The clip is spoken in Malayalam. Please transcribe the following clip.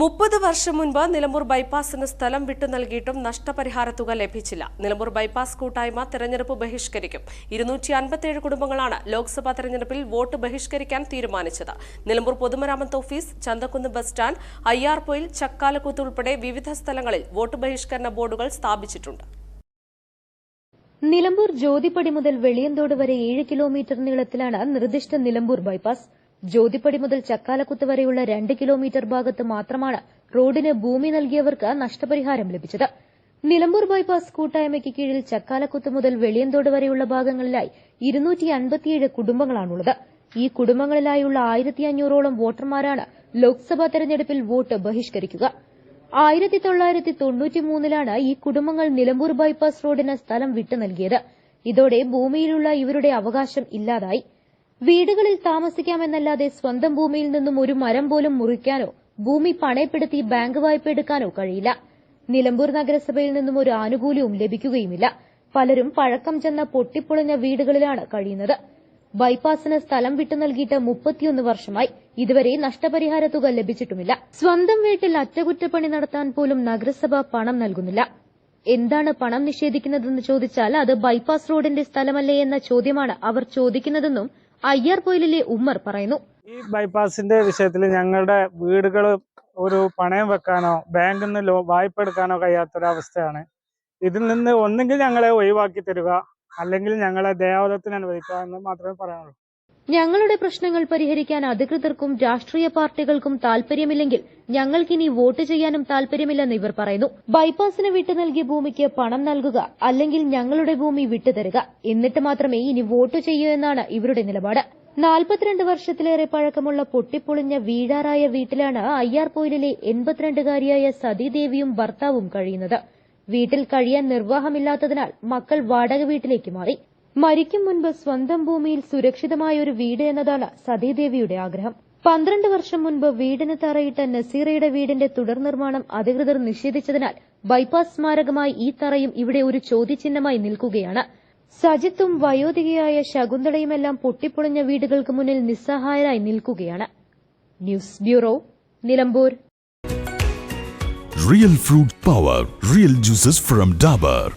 മുപ്പത് വർഷം മുൻപ് നിലമ്പൂർ ബൈപ്പാസിന് സ്ഥലം വിട്ടു നൽകിയിട്ടും നഷ്ടപരിഹാര തുക ലഭിച്ചില്ല. നിലമ്പൂർ ബൈപ്പാസ് കൂട്ടായ്മ തെരഞ്ഞെടുപ്പ് ബഹിഷ്കരിക്കും. ഇരുന്നൂറ്റി അൻപത്തിയേഴ് കുടുംബങ്ങളാണ് ലോക്സഭാ തെരഞ്ഞെടുപ്പിൽ വോട്ട് ബഹിഷ്കരിക്കാൻ തീരുമാനിച്ചത്. നിലമ്പൂർ പൊതുമരാമത്ത് office Chanthakkunnu bus stand Ayyarpoyil Chakkalakkuthu ഉൾപ്പെടെ വിവിധ സ്ഥലങ്ങളിൽ വോട്ട് ബഹിഷ്കരണ ബോർഡുകൾ സ്ഥാപിച്ചിട്ടുണ്ട്. നിലമ്പൂർ ജ്യോതിപ്പടി മുതൽ വെളിയന്തോട് വരെ ഏഴ് കിലോമീറ്റർ നീളത്തിലാണ് നിർദ്ദിഷ്ട നിലമ്പൂർ ബൈപ്പാസ്. ജ്യോതിപ്പടി മുതൽ ചക്കാലക്കുത്ത് വരെയുള്ള രണ്ട് കിലോമീറ്റർ ഭാഗത്ത് മാത്രമാണ് റോഡിന് ഭൂമി നൽകിയവർക്ക് നഷ്ടപരിഹാരം ലഭിച്ചത്. നിലമ്പൂർ ബൈപ്പാസ് കൂട്ടായ്മയ്ക്ക് കീഴിൽ ചക്കാലക്കുത്ത് മുതൽ വെളിയന്തോട് വരെയുള്ള ഭാഗങ്ങളിലായി ഇരുന്നൂറ്റി കുടുംബങ്ങളാണുള്ളത്. ഈ കുടുംബങ്ങളിലായുള്ള ആയിരത്തി അഞ്ഞൂറോളം വോട്ടർമാരാണ് ലോക്സഭാ തെരഞ്ഞെടുപ്പിൽ വോട്ട് ബഹിഷ്കരിക്കുക. ആയിരത്തി തൊള്ളായിരത്തി തൊണ്ണൂറ്റിമൂന്നിലാണ് ഈ കുടുംബങ്ങൾ നിലമ്പൂർ ബൈപ്പാസ് റോഡിന് സ്ഥലം വിട്ടു നൽകിയത്. ഇതോടെ ഭൂമിയിലുള്ള ഇവരുടെ അവകാശം ഇല്ലാതായി. വീടുകളിൽ താമസിക്കാമെന്നല്ലാതെ സ്വന്തം ഭൂമിയിൽ നിന്നും ഒരു മരം പോലും മുറിക്കാനോ ഭൂമി പണയപ്പെടുത്തി ബാങ്ക് വായ്പ എടുക്കാനോ കഴിയില്ല. നിലമ്പൂർ നഗരസഭയിൽ നിന്നും ഒരു ആനുകൂല്യവും ലഭിക്കുകയുമില്ല. പലരും പഴക്കം ചെന്ന പൊട്ടിപ്പൊളിഞ്ഞ വീടുകളിലാണ് കഴിയുന്നത്. ബൈപ്പാസിന് സ്ഥലം വിട്ടു നൽകിയിട്ട് മുപ്പത്തിയൊന്ന് വർഷമായി ഇതുവരെ നഷ്ടപരിഹാര തുക ലഭിച്ചിട്ടുമില്ല. സ്വന്തം വീട്ടിൽ അറ്റകുറ്റപ്പണി നടത്താൻ പോലും നഗരസഭ പണം നൽകുന്നില്ല. എന്താണ് പണം നിഷേധിക്കുന്നതെന്ന് ചോദിച്ചാൽ അത് ബൈപ്പാസ് റോഡിന്റെ സ്ഥലമല്ലേ എന്ന ചോദ്യമാണ് അവർ ചോദിക്കുന്നതെന്നും അയ്യാർപൊയിലിലെ ഉമ്മർ പറയുന്നു. ഈ ബൈപ്പാസിന്റെ വിഷയത്തിൽ ഞങ്ങളുടെ വീടുകൾ ഒരു പണയം വെക്കാനോ ബാങ്കിൽ നിന്ന് ലോ വായ്പ എടുക്കാനോ കഴിയാത്തൊരവസ്ഥയാണ്. ഇതിൽ നിന്ന് ഒന്നുകിൽ ഞങ്ങളെ ഒഴിവാക്കി തരിക അല്ലെങ്കിൽ ഞങ്ങളെ ദേവതത്തിന് അനുവദിക്കുക എന്ന് മാത്രമേ പറയാനുള്ളൂ. ഞങ്ങളുടെ പ്രശ്നങ്ങൾ പരിഹരിക്കാൻ അധികൃതർക്കും രാഷ്ട്രീയ പാർട്ടികൾക്കും താൽപര്യമില്ലെങ്കിൽ ഞങ്ങൾക്കിനി വോട്ട് ചെയ്യാനും താൽപര്യമില്ലെന്ന് ഇവർ പറയുന്നു. ബൈപ്പാസിന് വിട്ടു നൽകിയ ഭൂമിക്ക് പണം നൽകുക അല്ലെങ്കിൽ ഞങ്ങളുടെ ഭൂമി വിട്ടുതരിക എന്നിട്ട് മാത്രമേ ഇനി വോട്ട് ചെയ്യൂ എന്നാണ് ഇവരുടെ നിലപാട്. നാൽപ്പത്തിരണ്ട് വർഷത്തിലേറെ പഴക്കമുള്ള പൊട്ടിപ്പൊളിഞ്ഞ വീഴാറായ വീട്ടിലാണ് അയ്യാർപൊയിലിലെ എൺപത്തിരണ്ടുകാരിയായ സതീദേവിയും ഭർത്താവും കഴിയുന്നത്. വീട്ടിൽ കഴിയാൻ നിർവാഹമില്ലാത്തതിനാൽ മക്കൾ വാടക വീട്ടിലേക്ക് മാറി. മരിക്കും മുൻപ് സ്വന്തം ഭൂമിയിൽ സുരക്ഷിതമായ ഒരു വീട് എന്നതാണ് സതീദേവിയുടെ ആഗ്രഹം. പന്ത്രണ്ട് വർഷം മുൻപ് വീടിന് തറയിട്ട നസീറയുടെ വീടിന്റെ തുടർ നിർമ്മാണം അധികൃതർ നിഷേധിച്ചതിനാൽ ബൈപ്പാസ് സ്മാരകമായി ഈ തറയും ഇവിടെ ഒരു ചോദ്യചിഹ്നമായി നിൽക്കുകയാണ്. സജിത്തും വയോധികയായ ശകുന്തളയുമെല്ലാം പൊട്ടിപ്പൊളിഞ്ഞ വീടുകൾക്ക് മുന്നിൽ നിസ്സഹായരായി നിൽക്കുകയാണ്. News bureau Nilambur. Real fruit power real juices from Dabur